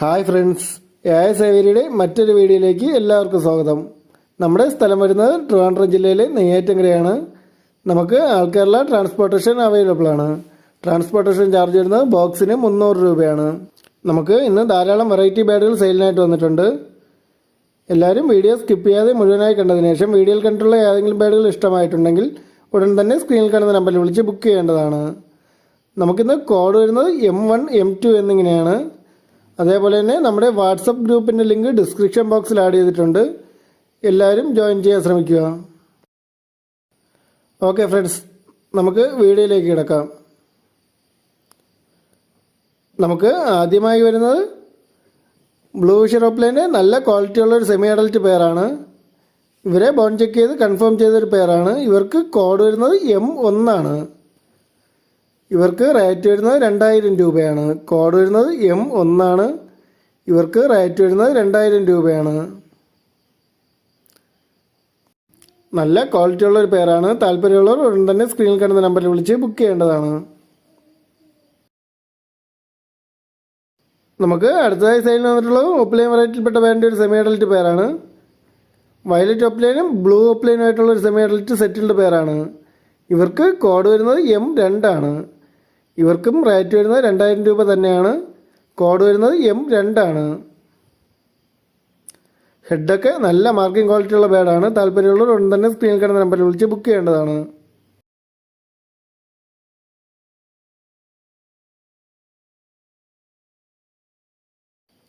Hi friends A സേവരിയുടെ മറ്റൊരു വീഡിയോയിലേക്ക് എല്ലാവർക്കും സ്വാഗതം. നമ്മുടെ സ്ഥലം വരുന്നത് ട്രിവാൻഡ്രം ജില്ലയിലെ നെയ്യാറ്റങ്കരയാണ് നമുക്ക് ആൾക്കാരുള്ള ട്രാൻസ്പോർട്ടേഷൻ അവൈലബിൾ ആണ്. ട്രാൻസ്പോർട്ടേഷൻ ചാർജ് വരുന്നത് ബോക്സിന് മുന്നൂറ് രൂപയാണ്. നമുക്ക് ഇന്ന് ധാരാളം വെറൈറ്റി ബാഡുകൾ സെയിലിനായിട്ട് വന്നിട്ടുണ്ട്. എല്ലാവരും വീഡിയോ സ്കിപ്പ് ചെയ്യാതെ മുഴുവനായി കണ്ടതിന് ശേഷം വീഡിയോയിൽ കണ്ടിട്ടുള്ള ഏതെങ്കിലും ബാഡുകൾ ഇഷ്ടമായിട്ടുണ്ടെങ്കിൽ ഉടൻ തന്നെ സ്ക്രീനിൽ കാണുന്ന നമ്പറിൽ വിളിച്ച് ബുക്ക് ചെയ്യേണ്ടതാണ്. നമുക്കിന്ന് കോഡ് വരുന്നത് എം വൺ എം ടു എന്നിങ്ങനെയാണ്. അതേപോലെ തന്നെ നമ്മുടെ വാട്സപ്പ് ഗ്രൂപ്പിന്റെ ലിങ്ക് ഡിസ്ക്രിപ്ഷൻ ബോക്സിൽ ആഡ് ചെയ്തിട്ടുണ്ട്. എല്ലാവരും ജോയിൻ ചെയ്യാൻ ശ്രമിക്കുക. Okay friends. നമുക്ക് വീഡിയോയിലേക്ക് കിടക്കാം. നമുക്ക് ആദ്യമായി വരുന്നത് ബ്ലൂ ഷെറോപ്ലേന്റെ നല്ല ക്വാളിറ്റി ഉള്ള ഒരു സെമി അഡൽറ്റ് പെയറാണ് ഇവരെ ബോൺ ചെക്ക് ചെയ്ത് കൺഫേം ചെയ്തൊരു പെയറാണ് ഇവർക്ക് കോഡ് വരുന്നത് എം ഒന്നാണ് ഇവർക്ക് റേറ്റ് വരുന്നത് രണ്ടായിരം രൂപയാണ്. കോഡ് വരുന്നത് എം ഒന്നാണ്. ഇവർക്ക് റേറ്റ് വരുന്നത് രണ്ടായിരം രൂപയാണ്. നല്ല ക്വാളിറ്റി ഉള്ള ഒരു പേരാണ് താല്പര്യമുള്ളവർ ഉടൻ തന്നെ സ്ക്രീനിൽ കാണുന്ന നമ്പറിൽ വിളിച്ച് ബുക്ക് ചെയ്യേണ്ടതാണ്. നമുക്ക് അടുത്തതായി സൈഡിൽ വന്നിട്ടുള്ളത് ഒപ്ലൈൻ വെറൈറ്റിയിൽപ്പെട്ട പേരിന്റെ ഒരു സെമി അഡൽറ്റ് പേരാണ് വയലറ്റ് ഒപ്ലൈനും ബ്ലൂ ഒപ്ലൈനും ആയിട്ടുള്ള ഒരു സെമി അഡൽറ്റ് സെറ്റിൽഡ് പേരാണ് ഇവർക്ക് കോഡ് വരുന്നത് എം രണ്ടാണ് ഇവർക്കും റേറ്റ് വരുന്നത് രണ്ടായിരം രൂപ തന്നെയാണ്. കോഡ് വരുന്നത് എം രണ്ടാണ്. ഹെഡൊക്കെ നല്ല മാർക്കിംഗ് ക്വാളിറ്റി ഉള്ള ബാഡാണ് താല്പര്യമുള്ളവർ ഉടൻ തന്നെ സ്ക്രീനിൽ കിടന്ന നമ്പറിൽ വിളിച്ച് ബുക്ക് ചെയ്യേണ്ടതാണ്.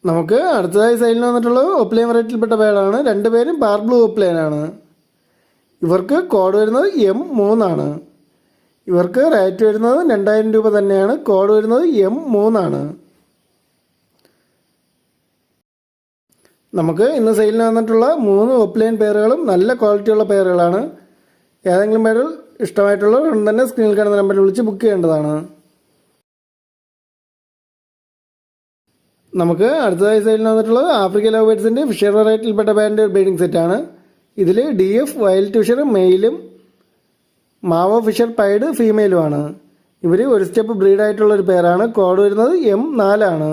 നമുക്ക് അടുത്തതായി സൈഡിൽ വന്നിട്ടുള്ള ഒപ്ലൈൻ വെറൈറ്റിയിൽപ്പെട്ട ബേഡാണ് രണ്ടുപേരും ബാർ ബ്ലൂ ഒപ്ലൈനാണ് ഇവർക്ക് കോഡ് വരുന്നത് എം മൂന്നാണ്. ഇവർക്ക് റേറ്റ് വരുന്നത് രണ്ടായിരം രൂപ തന്നെയാണ്. കോഡ് വരുന്നത് എം മൂന്നാണ് നമുക്ക് ഇന്ന് സെയിലിന് വന്നിട്ടുള്ള മൂന്ന് ഓപ്ലൈൻ പേറുകളും നല്ല ക്വാളിറ്റിയുള്ള പേറുകളാണ് ഏതെങ്കിലും പേരുകൾ ഇഷ്ടമായിട്ടുള്ളവർ ഉടൻ തന്നെ സ്ക്രീനിൽ കാണുന്ന നമ്പറിൽ വിളിച്ച് ബുക്ക് ചെയ്യേണ്ടതാണ്. നമുക്ക് അടുത്തതായി സെയിലിന് വന്നിട്ടുള്ളത് ആഫ്രിക്കൻ ലവ് ബേഡ്സിന്റെ ഫിഷർ വെറൈറ്റിയിൽപ്പെട്ട ബാൻഡ് ബീഡിംഗ് സെറ്റാണ് ഇതിൽ ഡി എഫ് വയൽ ട്യൂഷർ മെയിലും മാവോ ഫിഷർ പൈഡ് ഫീമെയിലുമാണ്. ഇവർ ഒരു സ്റ്റെപ്പ് ബ്രീഡായിട്ടുള്ളൊരു പേരാണ്. കോഡ് വരുന്നത് എം നാലാണ്.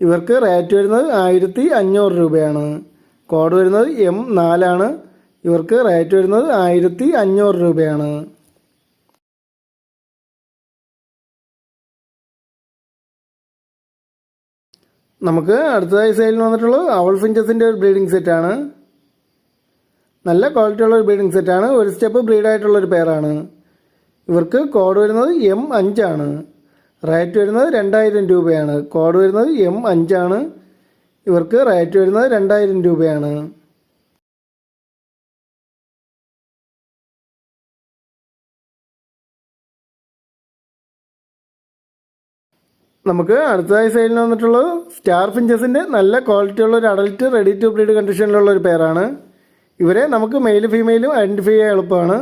ഇവർക്ക് റേറ്റ് വരുന്നത് ആയിരത്തി അഞ്ഞൂറ് രൂപയാണ്. കോഡ് വരുന്നത് എം നാലാണ്. ഇവർക്ക് റേറ്റ് വരുന്നത് ആയിരത്തി അഞ്ഞൂറ് രൂപയാണ്. നമുക്ക് അടുത്തതായി സെയിലിന് വന്നിട്ടുള്ളത് അവൾ ഫിഞ്ചസിന്റെ ഒരു ബ്രീഡിംഗ് സെറ്റാണ്. നല്ല ക്വാളിറ്റി ഉള്ള ഒരു ബ്രീഡിംഗ് സെറ്റാണ് ഒരു സ്റ്റെപ്പ് ബ്രീഡായിട്ടുള്ള ഒരു പെയറാണ് ഇവർക്ക് കോഡ് വരുന്നത് എം അഞ്ചാണ് റേറ്റ് വരുന്നത് രണ്ടായിരം രൂപയാണ്. കോഡ് വരുന്നത് എം അഞ്ചാണ് ഇവർക്ക് റേറ്റ് വരുന്നത് രണ്ടായിരം രൂപയാണ്. നമുക്ക് അടുത്തതായി സൈഡിൽ വന്നിട്ടുള്ളത് സ്റ്റാർ ഫിഞ്ചസിന്റെ നല്ല ക്വാളിറ്റി ഉള്ള ഒരു അഡൽറ്റ് റെഡി ടു ബ്രീഡ് കണ്ടീഷനിലുള്ള ഒരു പേരാണ് ഇവരെ നമുക്ക് മെയിൽ ഫീമെയിലും ഐഡന്റിഫൈ ചെയ്യാൻ എളുപ്പമാണ്.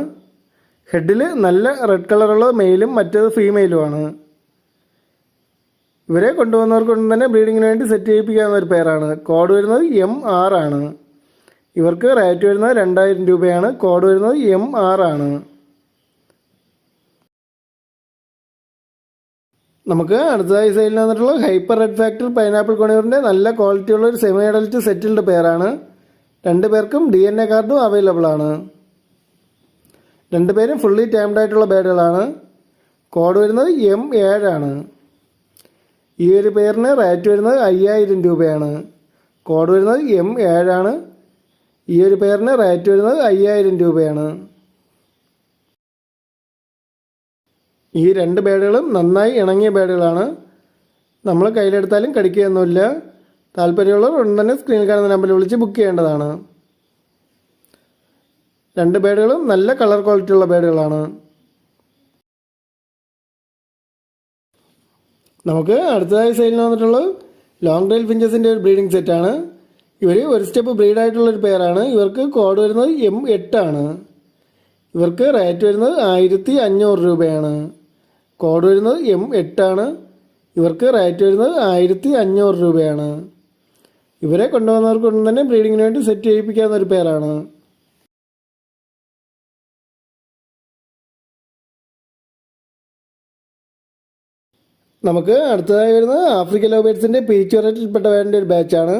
ഹെഡിൽ നല്ല റെഡ് കളറുള്ള മെയിലും മറ്റേത് ഫീമെയിലുമാണ് ഇവരെ കൊണ്ടുവന്നവർക്കൊന്നും തന്നെ ബ്രീഡിങ്ങിന് വേണ്ടി സെറ്റ് ചെയ്യിപ്പിക്കാവുന്ന ഒരു പേരാണ് കോഡ് വരുന്നത് എം ആർ ആണ്. ഇവർക്ക് റേറ്റ് വരുന്നത് രണ്ടായിരം രൂപയാണ്. കോഡ് വരുന്നത് എം ആർ ആണ്. നമുക്ക് അടുത്തതായി സൈഡിൽ വന്നിട്ടുള്ള ഹൈപ്പർ റെഡ് ഫാക്ടർ പൈനാപ്പിൾ കൊണിയറിന്റെ നല്ല ക്വാളിറ്റിയുള്ള ഒരു സെമി അഡൽറ്റ് സെറ്റിൽഡ് പേരാണ് രണ്ട് പേർക്കും ഡി എൻ എ കാർഡും അവൈലബിൾ ആണ്. രണ്ടുപേരും ഫുള്ളി ടൈംഡ് ആയിട്ടുള്ള ബേഡുകളാണ് കോഡ് വരുന്നത് എം ഏഴാണ് ഈ ഒരു പേരിന് റേറ്റ് വരുന്നത് അയ്യായിരം രൂപയാണ്. കോഡ് വരുന്നത് എം ഏഴാണ് ഈ ഒരു പേരിന് റേറ്റ് വരുന്നത് അയ്യായിരം രൂപയാണ്. ഈ രണ്ട് ബേഡുകളും നന്നായി ഇണങ്ങിയ ബേഡുകളാണ് നമ്മൾ കയ്യിലെടുത്താലും കടിക്കുകയൊന്നുമില്ല. താല്പര്യമുള്ളവർ ഉടൻ തന്നെ സ്ക്രീനിൽ കാണുന്ന നമ്പറിൽ വിളിച്ച് ബുക്ക് ചെയ്യേണ്ടതാണ്. രണ്ട് ബേഡുകളും നല്ല കളർ ക്വാളിറ്റി ഉള്ള ബേഡുകളാണ് നമുക്ക് അടുത്തതായി സെയിലിന് വന്നിട്ടുള്ളത് ലോങ് ട്രെയിൽ ഫിഞ്ചസിന്റെ ഒരു ബ്രീഡിംഗ് സെറ്റാണ് ഇവർ ഒരു സ്റ്റെപ്പ് ബ്രീഡായിട്ടുള്ളൊരു പെയറാണ് ഇവർക്ക് കോഡ് വരുന്നത് എം എട്ടാണ് ഇവർക്ക് റേറ്റ് വരുന്നത് ആയിരത്തി അഞ്ഞൂറ് രൂപയാണ്. കോഡ് വരുന്നത് എം എട്ടാണ് ഇവർക്ക് റേറ്റ് വരുന്നത് ആയിരത്തി അഞ്ഞൂറ് രൂപയാണ്. ഇവരെ കൊണ്ടുവന്നവർക്കൊന്നും തന്നെ ബ്രീഡിങ്ങിന് വേണ്ടി സെറ്റ് ചെയ്യിപ്പിക്കാവുന്ന ഒരു പേരാണ്. നമുക്ക് അടുത്തതായി വരുന്നത് ലോബേറ്റ്സിന്റെ പീച്ച് വെറൈറ്റിയിൽപ്പെട്ട വേണ്ട ഒരു ബാച്ചാണ്.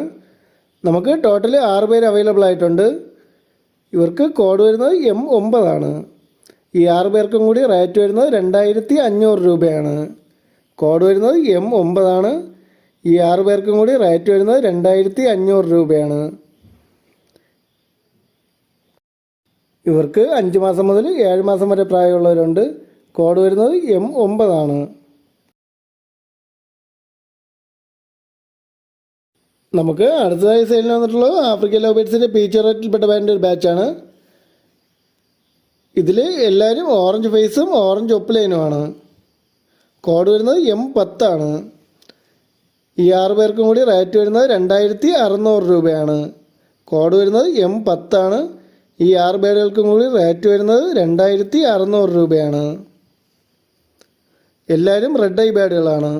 നമുക്ക് ടോട്ടൽ ആറ് പേര് അവൈലബിൾ ആയിട്ടുണ്ട്. ഇവർക്ക് കോഡ് വരുന്നത് എം ഒമ്പതാണ് ഈ ആറ് പേർക്കും കൂടി റേറ്റ് വരുന്നത് രണ്ടായിരത്തി അഞ്ഞൂറ് രൂപയാണ്. കോഡ് വരുന്നത് എം ഒമ്പതാണ് ഈ ആറ് പേർക്കും കൂടി റേറ്റ് വരുന്നത് രണ്ടായിരത്തി അഞ്ഞൂറ് രൂപയാണ്. ഇവർക്ക് അഞ്ച് മാസം മുതൽ ഏഴ് മാസം വരെ പ്രായമുള്ളവരുണ്ട്. കോഡ് വരുന്നത് എം ഒമ്പതാണ്. നമുക്ക് അടുത്തതായി സെയിലിന് വന്നിട്ടുള്ളത് ആഫ്രിക്കൻ ലോബേറ്റ്സിന്റെ പീച്ചർ റേറ്റിൽപ്പെട്ട ബാൻഡ് ഒരു ബാച്ചാണ് ഇതിൽ എല്ലാവരും ഓറഞ്ച് ഫേസും ഓറഞ്ച് ഒപ്പ് ലൈനുമാണ് കോഡ് വരുന്നത് എം പത്താണ്. ഈ ആറ് പേർക്കും കൂടി റേറ്റ് വരുന്നത് രണ്ടായിരത്തി അറുന്നൂറ് രൂപയാണ്. കോഡ് വരുന്നത് എം പത്താണ്. ഈ ആറ് പേരുകൾക്കും കൂടി റേറ്റ് വരുന്നത് രണ്ടായിരത്തി അറുന്നൂറ് രൂപയാണ്. എല്ലാവരും റെഡ് ഐ ബാഡുകളാണ്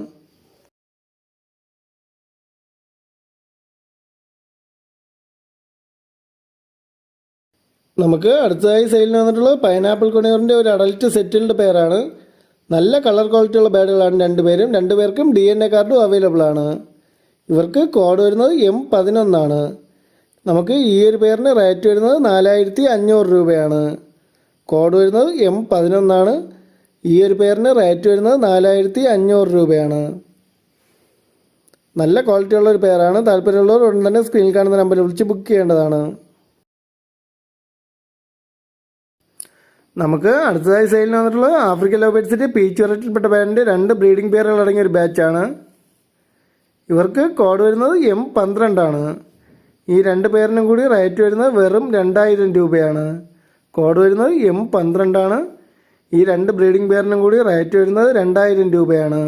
നമുക്ക് അടുത്തതായി സെയിലിന് വന്നിട്ടുള്ളത് പൈനാപ്പിൾ കൊണിയറിന്റെ ഒരു അഡൽറ്റ് സെറ്റിൽഡ് പേരാണ് നല്ല കളർ ക്വാളിറ്റിയുള്ള ബാഡുകളാണ് രണ്ടുപേരും. രണ്ടുപേർക്കും ഡി എൻ എ കാർഡും അവൈലബിൾ ആണ്. ഇവർക്ക് കോഡ് വരുന്നത് എം പതിനൊന്നാണ് നമുക്ക് ഈ ഒരു പേരിന് റേറ്റ് വരുന്നത് നാലായിരത്തി അഞ്ഞൂറ് രൂപയാണ്. കോഡ് വരുന്നത് എം പതിനൊന്നാണ് ഈ ഒരു പേരിന് റേറ്റ് വരുന്നത് നാലായിരത്തി അഞ്ഞൂറ് രൂപയാണ്. നല്ല ക്വാളിറ്റിയുള്ള ഒരു പേരാണ് താല്പര്യമുള്ളവർ ഉടൻ തന്നെ സ്ക്രീനിൽ കാണുന്ന നമ്പറിൽ വിളിച്ച് ബുക്ക് ചെയ്യേണ്ടതാണ്. നമുക്ക് അടുത്തതായി സെയിലിന് വന്നിട്ടുള്ളത് ആഫ്രിക്കൻ ലോബേറ്റ്സിന്റെ പീച്ച് വെറൈറ്റിൽപ്പെട്ട ബാൻഡിന്റെ രണ്ട് ബ്രീഡിംഗ് പേരുകൾ അടങ്ങിയ ഒരു ബാച്ചാണ് ഇവർക്ക് കോഡ് വരുന്നത് എം പന്ത്രണ്ടാണ് ഈ രണ്ട് പേരിനും കൂടി റേറ്റ് വരുന്നത് വെറും രണ്ടായിരം രൂപയാണ്. കോഡ് വരുന്നത് എം പന്ത്രണ്ടാണ് ഈ രണ്ട് ബ്രീഡിംഗ് പേരിനും കൂടി റേറ്റ് വരുന്നത് രണ്ടായിരം രൂപയാണ്.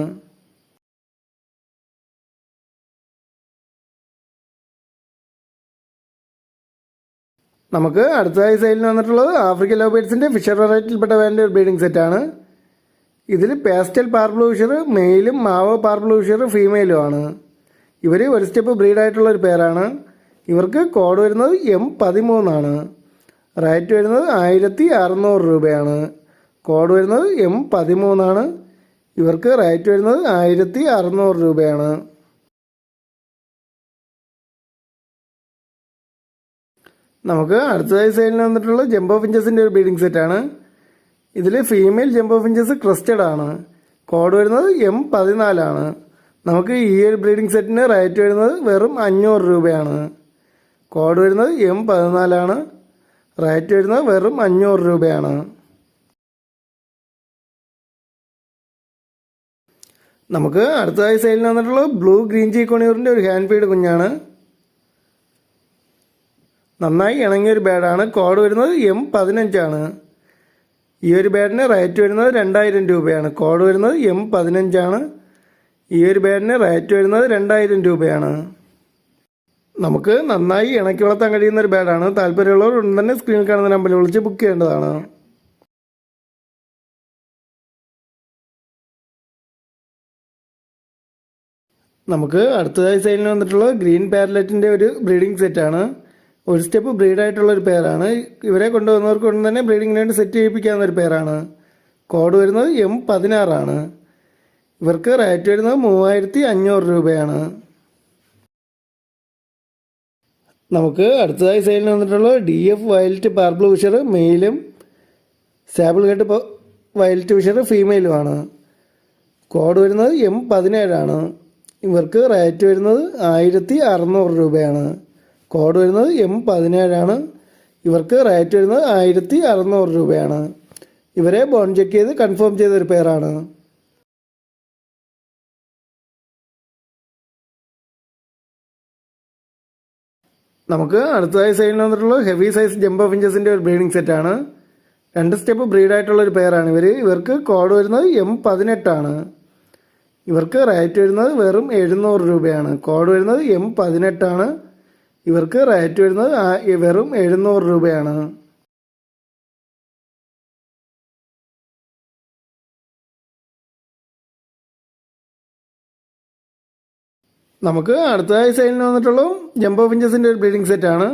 നമുക്ക് അടുത്ത സൈഡിൽ വന്നിട്ടുള്ളത് ആഫ്രിക്കൻ ലോബേഡ്സിന്റെ ഫിഷർ വെറൈറ്റിയിൽപ്പെട്ട വേണ്ട ഒരു ബ്രീഡിംഗ് സെറ്റാണ് ഇതിൽ പേസ്റ്റൽ പാർബ്ലൂഷർ മെയിലും മാവോ പാർബ്ലൂഷർ ഫീമെയിലും ആണ്. ഇവർ ഒരു സ്റ്റെപ്പ് ബ്രീഡായിട്ടുള്ള ഒരു പേരാണ് ഇവർക്ക് കോഡ് വരുന്നത് എം പതിമൂന്നാണ് റേറ്റ് വരുന്നത് ആയിരത്തി അറുന്നൂറ് രൂപയാണ്. കോഡ് വരുന്നത് എം പതിമൂന്നാണ് ഇവർക്ക് റേറ്റ് വരുന്നത് ആയിരത്തി അറുന്നൂറ് രൂപയാണ്. നമുക്ക് അടുത്തതായി സെയിലിന് വന്നിട്ടുള്ള ജംബോ ഫിഞ്ചസിന്റെ ഒരു ബീഡിംഗ് സെറ്റാണ് ഇതിൽ ഫീമെയിൽ ജംബോ ഫിഞ്ചസ് ക്രസ്റ്റഡ് ആണ്. കോഡ് വരുന്നത് എം പതിനാലാണ് നമുക്ക് ഈ ഒരു ബ്രീഡിംഗ് സെറ്റിന് റേറ്റ് വരുന്നത് വെറും അഞ്ഞൂറ് രൂപയാണ്. കോഡ് വരുന്നത് എം പതിനാലാണ് റേറ്റ് വരുന്നത് വെറും അഞ്ഞൂറ് രൂപയാണ്. നമുക്ക് അടുത്തതായി സെയിലിന് വന്നിട്ടുള്ള ബ്ലൂ ഗ്രീൻ ചീ കൊണിയൂറിന്റെ ഒരു ഹാൻഡ് ഫീഡ് കുഞ്ഞാണ്. നന്നായി ഇണങ്ങിയ ഒരു ബാഡാണ്. കോഡ് വരുന്നത് എം പതിനഞ്ചാണ് ഈ ഒരു ബാഡിന് റേറ്റ് വരുന്നത് രണ്ടായിരം രൂപയാണ്. കോഡ് വരുന്നത് എം പതിനഞ്ചാണ് ഈ ഒരു ബാഡിന് റേറ്റ് വരുന്നത് രണ്ടായിരം രൂപയാണ്. നമുക്ക് നന്നായി ഇണക്കി വളർത്താൻ കഴിയുന്ന ഒരു ബാഡാണ്. താല്പര്യമുള്ളവർ ഉടൻ തന്നെ സ്ക്രീനിൽ കാണുന്ന നമ്പറിൽ വിളിച്ച് ബുക്ക് ചെയ്യേണ്ടതാണ്. നമുക്ക് അടുത്തതായി സൈഡിൽ വന്നിട്ടുള്ളത് ഗ്രീൻ പാരലറ്റിന്റെ ഒരു ബ്രീഡിംഗ് സെറ്റാണ്. ഒരു സ്റ്റെപ്പ് ബ്രീഡായിട്ടുള്ള ഒരു പേരാണ് ഇവരെ കൊണ്ടുവന്നവർക്ക് ഉടൻ തന്നെ ബ്രീഡിങ്ങിന് വേണ്ടി സെറ്റ് ചെയ്യിപ്പിക്കാവുന്ന ഒരു പേരാണ് കോഡ് വരുന്നത് എം പതിനാറാണ് ഇവർക്ക് റേറ്റ് വരുന്നത് മൂവായിരത്തി അഞ്ഞൂറ് രൂപയാണ്. നമുക്ക് അടുത്തതായി സെയിലിന് വന്നിട്ടുള്ള D F violet pearl Fischer മെയിലും സാബിൾ കെട്ട് വയലറ്റ് വിഷർ ഫീമെയിലുമാണ് കോഡ് വരുന്നത് എം പതിനേഴാണ്. ഇവർക്ക് റേറ്റ് വരുന്നത് ആയിരത്തി അറുന്നൂറ് രൂപയാണ്. കോഡ് വരുന്നത് എം പതിനേഴാണ്. ഇവർക്ക് റേറ്റ് വരുന്നത് ആയിരത്തി അറുന്നൂറ് രൂപയാണ്. ഇവരെ ബോൺ ചെക്ക് ചെയ്ത് കൺഫേം ചെയ്തൊരു പേരാണ്. നമുക്ക് അടുത്തതായി സൈഡിൽ വന്നിട്ടുള്ള ഹെവി സൈസ് ജമ്പ് ഫിഞ്ചസിന്റെ ഒരു ബ്രീഡിംഗ് സെറ്റാണ് രണ്ട് സ്റ്റെപ്പ് ബ്രീഡായിട്ടുള്ള ഒരു പെയറാണ് ഇവർ ഇവർക്ക് കോഡ് വരുന്നത് എം പതിനെട്ടാണ്. ഇവർക്ക് റേറ്റ് വരുന്നത് വെറും എഴുന്നൂറ് രൂപയാണ്. കോഡ് വരുന്നത് എം പതിനെട്ടാണ്. ഇവർക്ക് റേറ്റ് വരുന്നത് വെറും എഴുന്നൂറ് രൂപയാണ്. നമുക്ക് അടുത്തതായി സൈഡിൽ വന്നിട്ടുള്ള ജംബോ ഫിഞ്ചസിന്റെ ഒരു ബ്രീഡിംഗ് സെറ്റാണ്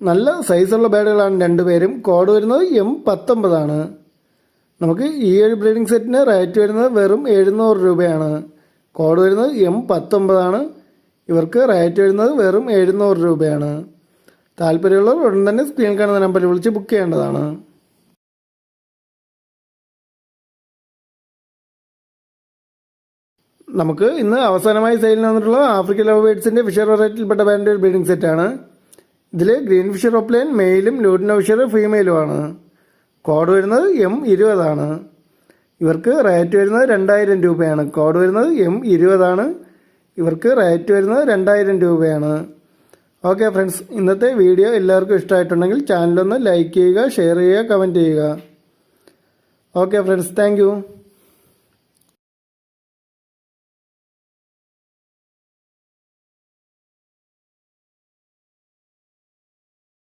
നല്ല സൈസുള്ള ബേഡുകളാണ് രണ്ടുപേരും കോഡ് വരുന്നത് എം പത്തൊമ്പതാണ് നമുക്ക് ഈ ഒരു ബ്രീഡിംഗ് സെറ്റിന് റേറ്റ് വരുന്നത് വെറും എഴുന്നൂറ് രൂപയാണ്. കോഡ് വരുന്നത് എം പത്തൊമ്പതാണ് ഇവർക്ക് റേറ്റ് വരുന്നത് വെറും എഴുന്നൂറ് രൂപയാണ്. താല്പര്യമുള്ളവർ ഉടൻ തന്നെ സ്ക്രീൻ കാണുന്ന നമ്പറിൽ വിളിച്ച് ബുക്ക് ചെയ്യേണ്ടതാണ്. നമുക്ക് ഇന്ന് അവസാനമായി സെയിലിന് വന്നിട്ടുള്ള ആഫ്രിക്കൻ ലവ് ബേഡ്സിന്റെ ഫിഷർ വെറൈറ്റിയിൽപ്പെട്ട ബാൻഡ് ഒരു ബ്രീഡിംഗ് സെറ്റാണ് ഇതിൽ ഗ്രീൻ ഫിഷർ ഓപ്ലൈൻ മെയിലും ലൂഡിനോ ഫിഷർ ഫീമെയിലുമാണ് കോഡ് വരുന്നത് എം ഇരുപതാണ്. ഇവർക്ക് റേറ്റ് വരുന്നത് രണ്ടായിരം രൂപയാണ്. കോഡ് വരുന്നത് എം ഇരുപതാണ്. ഇവർക്ക് റേറ്റ് വരുന്നത് രണ്ടായിരം രൂപയാണ്. ഓക്കെ ഫ്രണ്ട്സ് ഇന്നത്തെ വീഡിയോ എല്ലാവർക്കും ഇഷ്ടമായിട്ടുണ്ടെങ്കിൽ ചാനലൊന്ന് ലൈക്ക് ചെയ്യുക ഷെയർ ചെയ്യുക കമന്റ് ചെയ്യുക. Okay friends thank